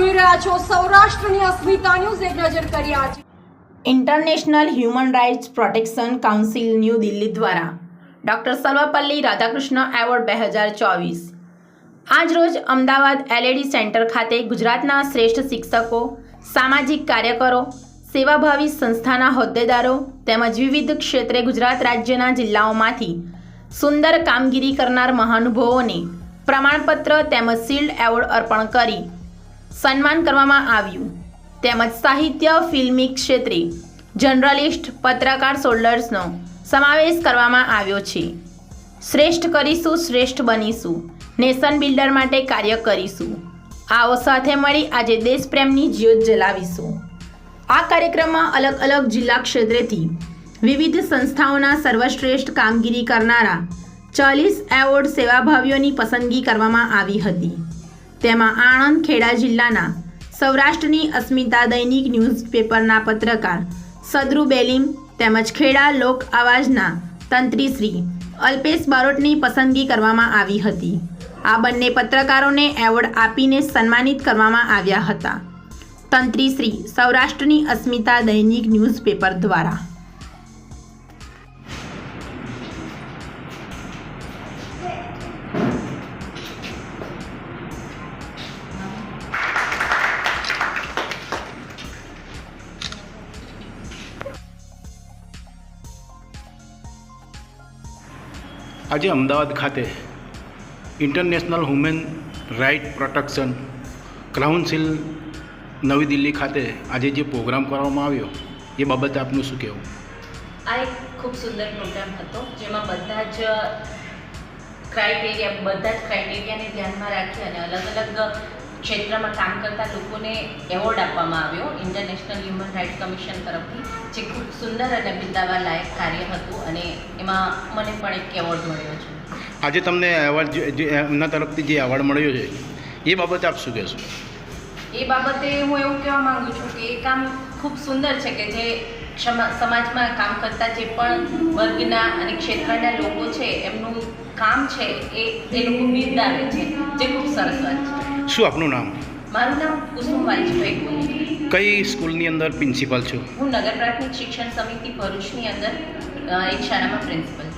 સૌરાષ્ટ્રની અસ્મિતા ન્યૂઝ એક નજર કરી આજે. International human rights protection council new Delhi દ્વારા. ડૉક્ટર સર્વપલ્લી રાધાકૃષ્ણ એવોર્ડ બે હજાર ચોવીસ. આજરોજ અમદાવાદ એલએડી સેન્ટર ખાતે ગુજરાતના શ્રેષ્ઠ શિક્ષકો, સામાજિક કાર્યકરો, સેવાભાવી સંસ્થાના હોદ્દેદારો તેમજ વિવિધ ક્ષેત્રે ગુજરાત રાજ્યના જિલ્લાઓમાંથી સુંદર કામગીરી કરનાર મહાનુભાવોને પ્રમાણપત્ર તેમજ શિલ્ડ એવોર્ડ અર્પણ કરી સન્માન કરવામાં આવ્યું. તેમજ સાહિત્ય, ફિલ્મી ક્ષેત્રે જર્નલિસ્ટ, પત્રકાર, સોલ્ડર્સનો સમાવેશ કરવામાં આવ્યો છે. શ્રેષ્ઠ કરીશું, શ્રેષ્ઠ બનીશું. નેશન બિલ્ડર માટે કાર્ય કરીશું. આવો સાથે મળી આજે દેશપ્રેમની જ્યોત જલાવીશું. આ કાર્યક્રમમાં અલગ અલગ જિલ્લા ક્ષેત્રેથી વિવિધ સંસ્થાઓના સર્વશ્રેષ્ઠ કામગીરી કરનારા ચાલીસ એવોર્ડ સેવાભાવીઓની પસંદગી કરવામાં આવી હતી. તેમાં આણંદ ખેડા જિલ્લાના સૌરાષ્ટ્રની અસ્મિતા દૈનિક ન્યૂઝપેપરના પત્રકાર સદરુ બેલીમ તેમજ ખેડા લોક આવાજના તંત્રીશ્રી અલ્પેશ બારોટની પસંદગી કરવામાં આવી હતી. આ બંને પત્રકારોને એવોર્ડ આપીને સન્માનિત કરવામાં આવ્યા હતા. તંત્રીશ્રી સૌરાષ્ટ્રની અસ્મિતા દૈનિક ન્યૂઝપેપર દ્વારા આજે અમદાવાદ ખાતે international human right protection council નવી દિલ્હી ખાતે આજે જે પ્રોગ્રામ કરવામાં આવ્યો, એ બાબતે આપનું શું કહેવું? આ એક ખૂબ સુંદર પ્રોગ્રામ હતો, જેમાં બધા જ ક્રાઇટેરિયા બધા જ ક્રાઇટેરિયાને ધ્યાનમાં રાખી અને અલગ અલગ ક્ષેત્રમાં કામ કરતા લોકોને એવોર્ડ આપવામાં આવ્યો. ઇન્ટરનેશનલ હ્યુમન રાઇટ્સ કમિશન તરફથી જે ખૂબ સુંદર અને બિરદાવવા લાયક કાર્ય હતું અને એમાં મને પણ એક એવોર્ડ મળ્યો છે. આજે તમને એવોર્ડ એમના તરફથી જે એવોર્ડ મળ્યો છે એ બાબતે આપ શું કહેશો? એ બાબતે હું એવું કહેવા માંગુ છું કે એ કામ ખૂબ સુંદર છે કે જે સમાજમાં કામ કરતા જે પણ વર્ગના અને ક્ષેત્રના લોકો છે એમનું કામ છે એ એ લોકો બિરદાવે છે જે ખૂબ સરસ વાત છે. શું આપનું નામ? મારું નામ કુસુમ વાલજીભાઈ કોલી કઈ સ્કૂલની અંદર પ્રિન્સિપાલ છું? હું નગર પ્રાથમિક શિક્ષણ સમિતિ ભરૂચની અંદર એક શાળામાં પ્રિન્સિપલ